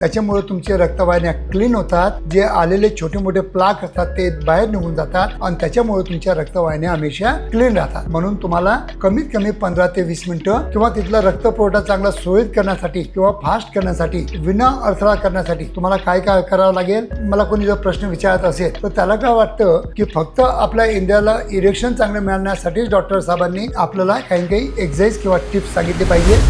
त्याच्यामुळे तुमचे रक्तवाहिन्या क्लीन होतात जे आलेले छोटे मोठे प्लाक असतात ते बाहेर निघून जातात आणि त्याच्यामुळे तुमच्या रक्तवाहिन्या हमेशा क्लीन राहतात. म्हणून तुम्हाला कमीत कमी पंधरा ते वीस मिनिटं किंवा तिथला रक्तपुरवठा चांगला सुरळीत करण्यासाठी किंवा फास्ट करण्यासाठी विना अडथळा करण्यासाठी तुम्हाला काय काय करावं लागेल? मला कोणी जर प्रश्न विचारत असेल तर त्याला काय वाटतं की फक्त आपल्या इंडियाला इरेक्शन चांगलं मिळण्यासाठीच डॉक्टर साहेबांनी आपल्याला काही काही एक्झरसाइज किंवा टिप्स सांगितले पाहिजे?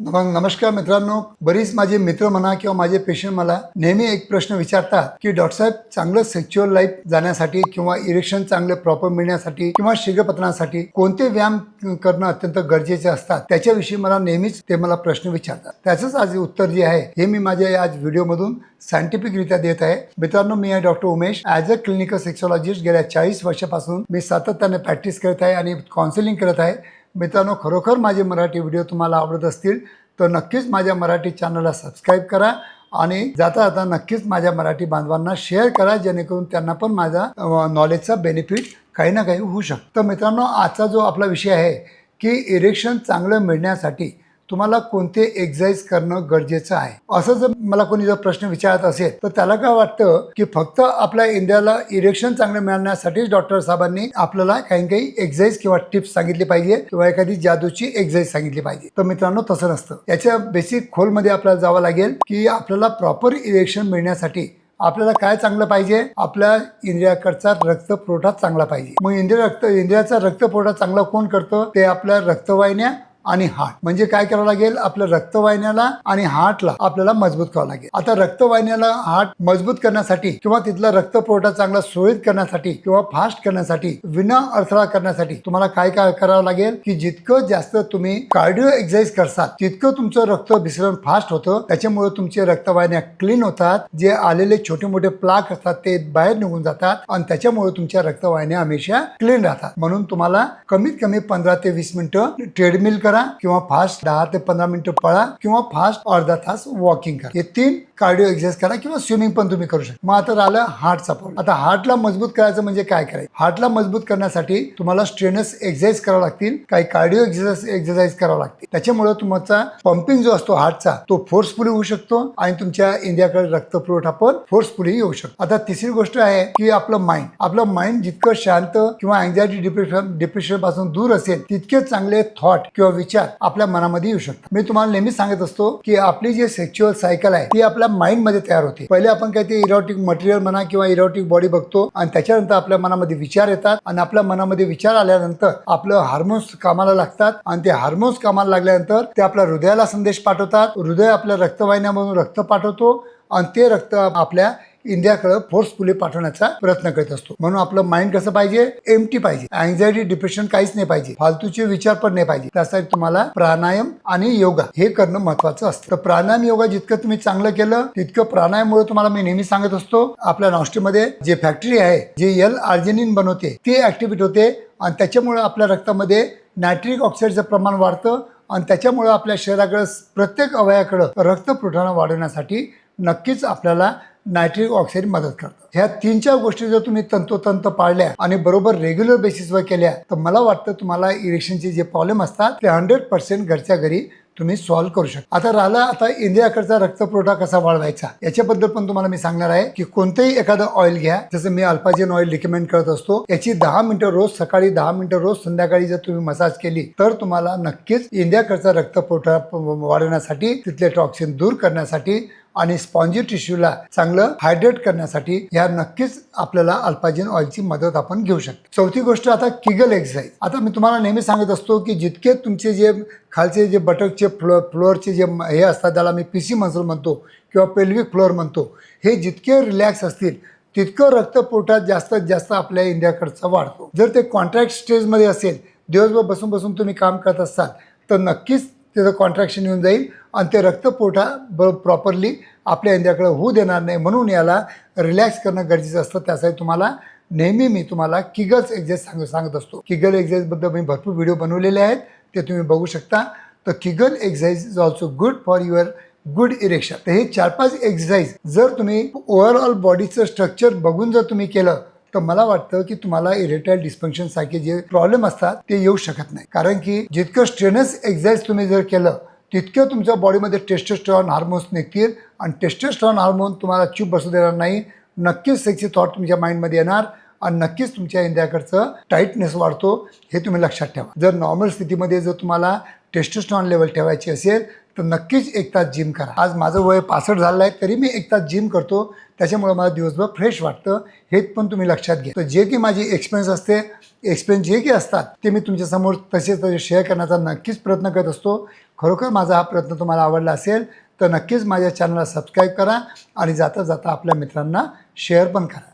नमस्कार मित्रांनो. बरीच माझे मित्र म्हणा किंवा माझे पेशंट मला नेहमी एक प्रश्न विचारतात की डॉक्टर साहेब चांगलं सेक्च्युअल लाईफ जाण्यासाठी किंवा इरेक्शन चांगले प्रॉपर मिळण्यासाठी किंवा शीघ्रपतनासाठी कोणते व्यायाम करणं अत्यंत गरजेचे असतात? त्याच्याविषयी मला नेहमीच ते मला प्रश्न विचारतात. त्याचंच आज उत्तर जे आहे हे मी माझ्या आज व्हिडिओमधून सायंटिफिकरित्या देत आहे. मित्रांनो मी आहे doctor Umesh. As a clinical sexologist गेल्या चाळीस वर्षापासून मी सातत्याने प्रॅक्टिस करत आहे आणि काउन्सिलिंग करत आहे. मित्रांनो खरोखर माझे मराठी व्हिडिओ तुम्हाला आवडत असतील तर नक्कीच माझ्या मराठी चॅनलला सबस्क्राईब करा आणि जाता जाता नक्कीच माझ्या मराठी बांधवांना शेअर करा जेणेकरून त्यांना पण माझा नॉलेजचा बेनिफिट काही ना काही होऊ शकतं. तर मित्रांनो आजचा जो आपला विषय आहे की इरेक्शन चांगलं मिळण्यासाठी तुम्हाला कोणते एक्झरसाइज करणं गरजेचं आहे? असं जर मला कोणी जर प्रश्न विचारत असेल तर त्याला काय वाटतं की फक्त आपल्या इंडियाला इरेक्शन चांगलं मिळण्यासाठीच डॉक्टर साहेबांनी आपल्याला काही काही एक्झरसाइज किंवा टिप्स सांगितली पाहिजे किंवा एखादी जादूची एक्झरसाइज सांगितली पाहिजे. तर मित्रांनो तसं नसतं. याच्या बेसिक खोलमध्ये आपल्याला जावं लागेल की आपल्याला प्रॉपर इरेक्शन मिळण्यासाठी आपल्याला काय चांगलं पाहिजे? आपल्या इंद्रियाकडचा रक्तपुरवठा चांगला पाहिजे. मग इंद्रिय रक्त इंद्रियाचा रक्तपुरवठा चांगला कोण करतं? ते आपल्या रक्तवाहिन्या आणि हार्ट म्हणजे काय करावं लागेल? आपल्या रक्तवाहिन्याला आणि हार्टला आपल्याला मजबूत करावं लागेल. आता रक्तवाहिन्याला हार्ट मजबूत करण्यासाठी किंवा तिथला रक्तपुरवठा चांगला सुरळीत करण्यासाठी किंवा फास्ट करण्यासाठी विना अडथळा करण्यासाठी तुम्हाला काय काय करावं लागेल? की जितकं जास्त तुम्ही कार्डिओ एक्सरसाइज करसाल तितकं तुमचं रक्त भिसरण फास्ट होतं. त्याच्यामुळे तुमचे रक्तवाहिन्या क्लीन होतात. जे आलेले छोटे मोठे प्लाक असतात ते बाहेर निघून जातात आणि त्याच्यामुळे तुमच्या रक्तवाहिन्या हमेशा क्लीन राहतात. म्हणून तुम्हाला कमीत कमी पंधरा ते वीस मिनिटं ट्रेडमिल करा. किंवा फास्ट दहा ते पंधरा मिनिटं पळा किंवा फास्ट अर्धा तास वॉकिंग करा. हे तीन कार्डिओ एक्सरसाइज करा किंवा स्विमिंग पण तुम्ही करू शकता. मग आता राहिलं हार्टचा प्रॉब्लेम आता हार्टला मजबूत करायचं म्हणजे काय करायचं? हार्टला मजबूत करण्यासाठी तुम्हाला स्ट्रेनस एक्सरसाइज करावं लागतील. काही कार्डिओ एक्सरसाइज एक्सरसाइज करावं लागतील. त्याच्यामुळे तुमचा पंपिंग जो असतो हार्टचा तो फोर्सफुली होऊ शकतो आणि तुमच्या इंडियाकडे रक्त पुरवठा पण फोर्सफुली येऊ शकतो. आता तिसरी गोष्ट आहे की आपलं माइंड आपलं माइंड जितकं शांत किंवा अँझायटी डिप्रेशन डिप्रेशनपासून दूर असेल तितके चांगले थॉट किंवा विचार आपल्या मनामध्ये येऊ शकतात. मी तुम्हाला नेहमी सांगत असतो की आपली जी सेक्च्युअल सायकल आहे ती आपल्या आपल्या माइंडमध्ये तयार होते. पहिले आपण काही ते इरोटिक मटेरियल म्हणा किंवा इरोटिक बॉडी बघतो आणि त्याच्यानंतर आपल्या मनामध्ये विचार येतात आणि आपल्या मनामध्ये विचार आल्यानंतर आपलं हार्मोन्स कामाला लागतात आणि ते हार्मोन्स कामाला लागल्यानंतर ते आपल्या हृदयाला संदेश पाठवतात. हृदय आपल्या रक्तवाहिन्यामधून रक्त पाठवतो आणि ते रक्त आपल्या इंडियाकडे फोर्सफुली पाठवण्याचा प्रयत्न करत असतो. म्हणून आपलं माइंड कसं पाहिजे? एमटी पाहिजे. अँझायटी डिप्रेशन काहीच नाही पाहिजे. फालतूचे विचार पण नाही पाहिजे. त्यासाठी तुम्हाला प्राणायाम आणि योगा हे करणं महत्वाचं असतं. तर प्राणायाम योगा जितकं तुम्ही चांगलं केलं तितकं प्राणायाममुळे तुम्हाला मी नेहमी सांगत असतो आपल्या नॉस्ट्रीमध्ये जे फॅक्टरी आहे जे एल आर्जेनिन बनवते ते ऍक्टिव्हेट होते आणि त्याच्यामुळे आपल्या रक्तामध्ये नायट्रिक ऑक्साईडचं प्रमाण वाढतं आणि त्याच्यामुळे आपल्या शरीराकडं प्रत्येक अवयाकडं रक्तपुरवठा वाढवण्यासाठी नक्कीच आपल्याला नायट्रिक ऑक्साईड मदत करतात. ह्या तीन चार गोष्टी जर तुम्ही तंतोतंत पाळल्या आणि बरोबर रेग्युलर बेसिसवर केल्या तर मला वाटतं तुम्हाला इरेक्शनचे जे प्रॉब्लेम असतात ते हंड्रेड पर्सेंट घरच्या घरी तुम्ही सॉल्व्ह करू शकता. आता राहिला आता इंडियाकडचा रक्तपुरवठा कसा वाढवायचा? याच्याबद्दल पण तुम्हाला मी सांगणार आहे की कोणतंही एखादं ऑइल घ्या. जसं मी अल्पाजिन ऑइल रिकमेंड करत असतो याची दहा मिनिटं रोज सकाळी दहा मिनिटं रोज संध्याकाळी जर तुम्ही मसाज केली तर तुम्हाला नक्कीच इंडियाकडचा रक्तपुरवठा वाढवण्यासाठी तिथले टॉक्सिन दूर करण्यासाठी आणि स्पॉन्जी टिश्यूला चांगलं हायड्रेट करण्यासाठी ह्या नक्कीच आपल्याला अल्पाजिन ऑइलची मदत आपण घेऊ शकतो. चौथी गोष्ट आता किगल एक्सरसाइज आता मी तुम्हाला नेहमी सांगत असतो की जितके तुमचे जे खालचे जे बटकचे फ्लो फ्लोअरचे जे हे असतात त्याला मी पी सी मसल म्हणतो किंवा पेल्विक फ्लोअर म्हणतो हे जितके रिलॅक्स असतील तितकं रक्तपुरवठा जास्तीत जास्त आपल्या इंडियाकडचा वाढतो. जर ते कॉन्ट्रॅक्ट स्टेजमध्ये असेल दिवसभर बसून बसून तुम्ही काम करत असाल तर नक्कीच त्याचं कॉन्ट्रॅक्शन येऊन जाईल आणि ते रक्तपुरवठा ब प्रॉपरली आपल्या इंडियाकडे होऊ देणार नाही म्हणून याला रिलॅक्स करणं गरजेचं असतं. त्यासाठी तुम्हाला नेहमी मी तुम्हाला किगल्स एक्झरसाइज सांग सांगत असतो. किगल एक्झरसाइजबद्दल मी भरपूर व्हिडिओ बनवलेले आहेत. ते तुम्ही बघू शकता. तर Kegel exercise is also good for your good erection तर हे चार पाच एक्झरसाइज जर तुम्ही ओव्हरऑल बॉडीचं स्ट्रक्चर बघून जर तुम्ही केलं तर मला वाटतं की तुम्हाला इरेटाईल डिस्फंक्शन सारखे जे प्रॉब्लेम असतात ते येऊ शकत नाही. कारण की जितकं स्ट्रेनस एक्झरसाइज तुम्ही जर केलं तितकं तुमच्या बॉडीमध्ये टेस्टोस्टेरॉन हार्मोन्स निघतील आणि टेस्टोस्टेरॉन हार्मोन तुम्हाला चूप बसू देणार नाही. नक्कीच सेक्सी थॉट तुमच्या माइंडमध्ये येणार आणि नक्कीच तुमच्या इंद्रियाकडचं टाईटनेस वाढतो हे तुम्ही लक्षात ठेवा. जर नॉर्मल स्थितीमध्ये जर तुम्हाला टेस्टोस्टेरॉन लेवल ठेवायची असेल तर नक्कीच एक तास जिम करा. आज माझं वय पासष्ट झालं आहे तरी मी एक तास जिम करतो. त्याच्यामुळे मला दिवसभर फ्रेश वाटतं. हे पण तुम्ही लक्षात घ्या. तर जे की माझी एक्सपिरियन्स असते एक्सपिरियन्स जे की असतात ते मी तुमच्यासमोर तसेच तसे शेअर करण्याचा नक्कीच प्रयत्न करत असतो. खरोखर माझा हा प्रयत्न तुम्हाला आवडला असेल तर नक्कीच माझ्या चॅनलला सबस्क्राईब करा आणि जाता जाता आपल्या मित्रांना शेअर पण करा.